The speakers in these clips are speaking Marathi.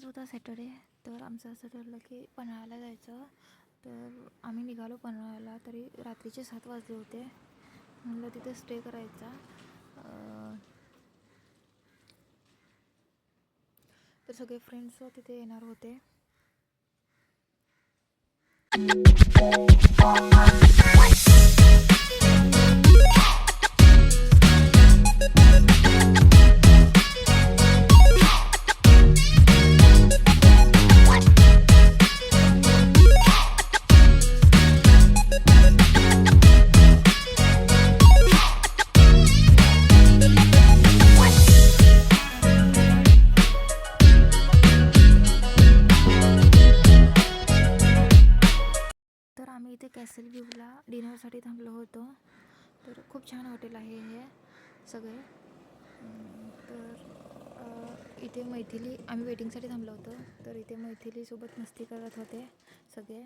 आज होता सॅटर्डे तर आमचं असं ठरलं की पन्हाळ्याला जायचं. तर आम्ही निघालो पन्हाळ्याला तरी रात्रीचे सात वाजले होते. म्हणलं तिथे स्टे करायचा. तर सगळे फ्रेंड्स तिथे येणार होते. तर आम्ही इथे कॅसल व्ह्यूला डिनरसाठी थांबलो होतो. तर खूप छान हॉटेल आहे हे सगळे. तर इथे मैथिली आम्ही वेटिंगसाठी थांबलो होतो. तर इथे मैथिलीसोबत मस्ती करत होते सगळे.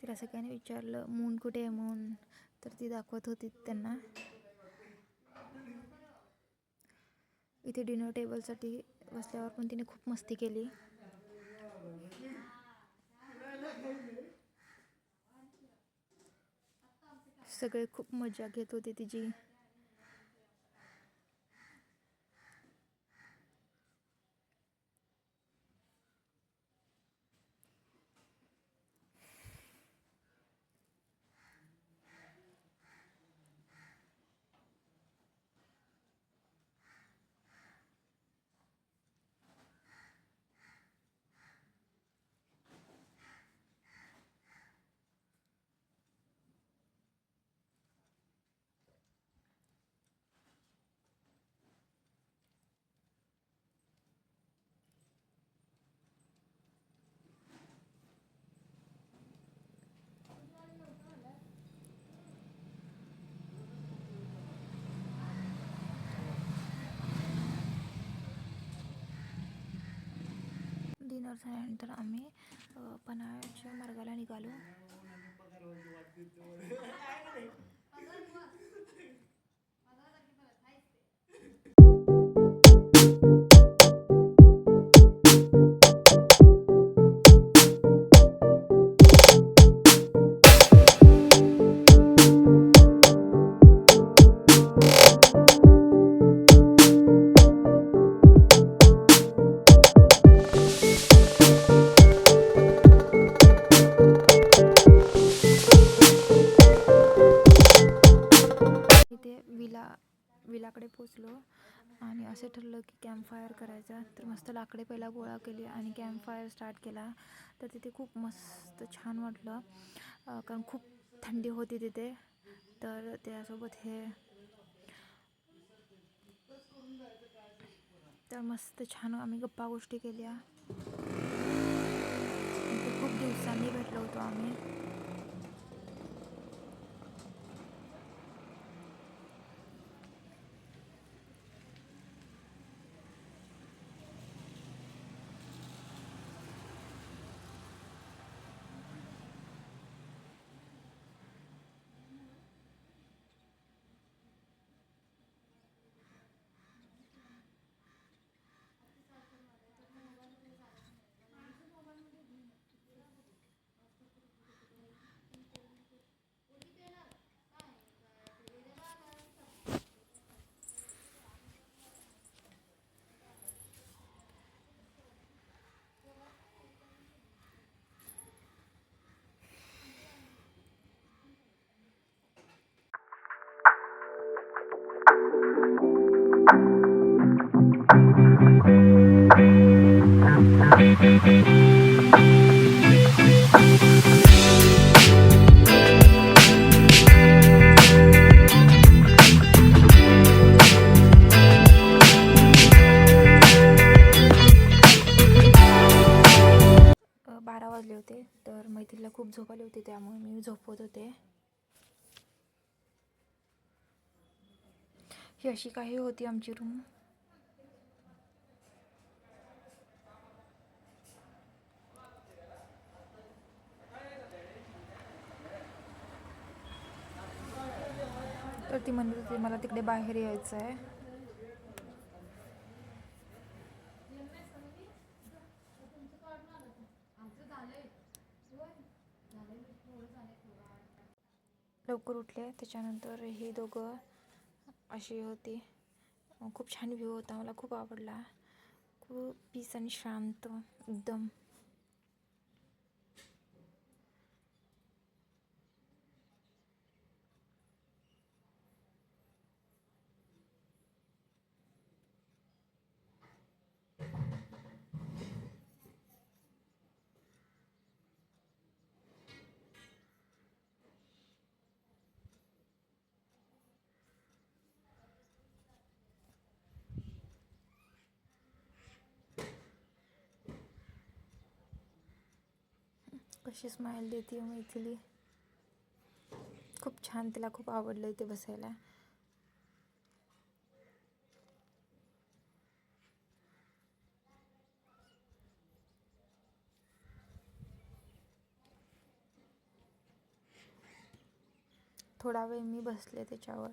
तिला सगळ्यांनी विचारलं मून कुठे आहे मून? तर ती दाखवत होती त्यांना. इथे डिनर टेबलसाठी बसल्यावर पण तिने खूप मस्ती केली. सगळे खूप मजा घेत होते तिची. तयार झाल्यानंतर आम्ही पन्हाळ्याच्या मार्गाला निघालो. विलाकडे पोचलो आणि असं ठरलं की कॅम्प फायर करायचा. तर मस्त लाकडे पहिला गोळा केली आणि कॅम्प फायर स्टार्ट केला. तर तिथे खूप मस्त छान वाटलं कारण खूप थंडी होती तिथे. तर त्यासोबत हे तर मस्त छान आम्ही गप्पा गोष्टी केल्या. खूप दिवसांनी भेटलो होतो आम्ही. बारा वाजले होते तर मैत्रीला खूप झोप आली होती त्यामुळे मी झोपवत होते. ही अशी काही होती आमची रूम तर ती म्हणत होती मला तिकडे बाहेर यायचं आहे. लवकर उठले. त्याच्यानंतर ही दोघं अशी होती. खूप छान व्ह्यू होता. मला खूप आवडला. खूप पीस आणि शांत एकदम. कशी स्माईल देते हो मैथिली? खूप छान तिला खूप आवडलं इथे बसायला. थोडा वेळ मी बसले त्याच्यावर.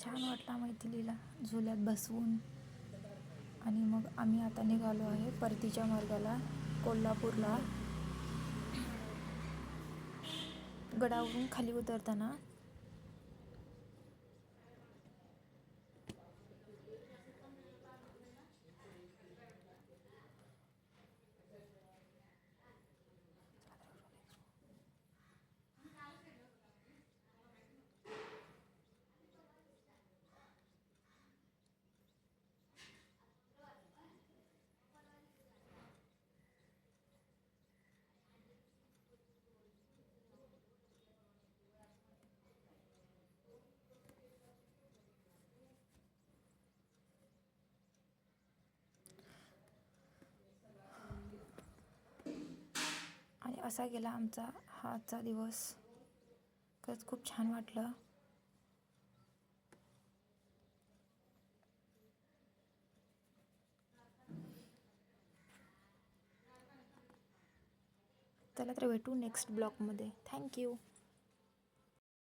छान वाटला मैथिलीला झुल्यात बसवून. आणि मग आम्ही आता निघालो आहे परतीच्या मार्गाला कोल्हापूरला. गडावरून खाली उतरताना असा गेला आमचा हा आजचा दिवस. खरंच खूप छान वाटलं. चला तर भेटू नेक्स्ट ब्लॉगमध्ये थँक्यू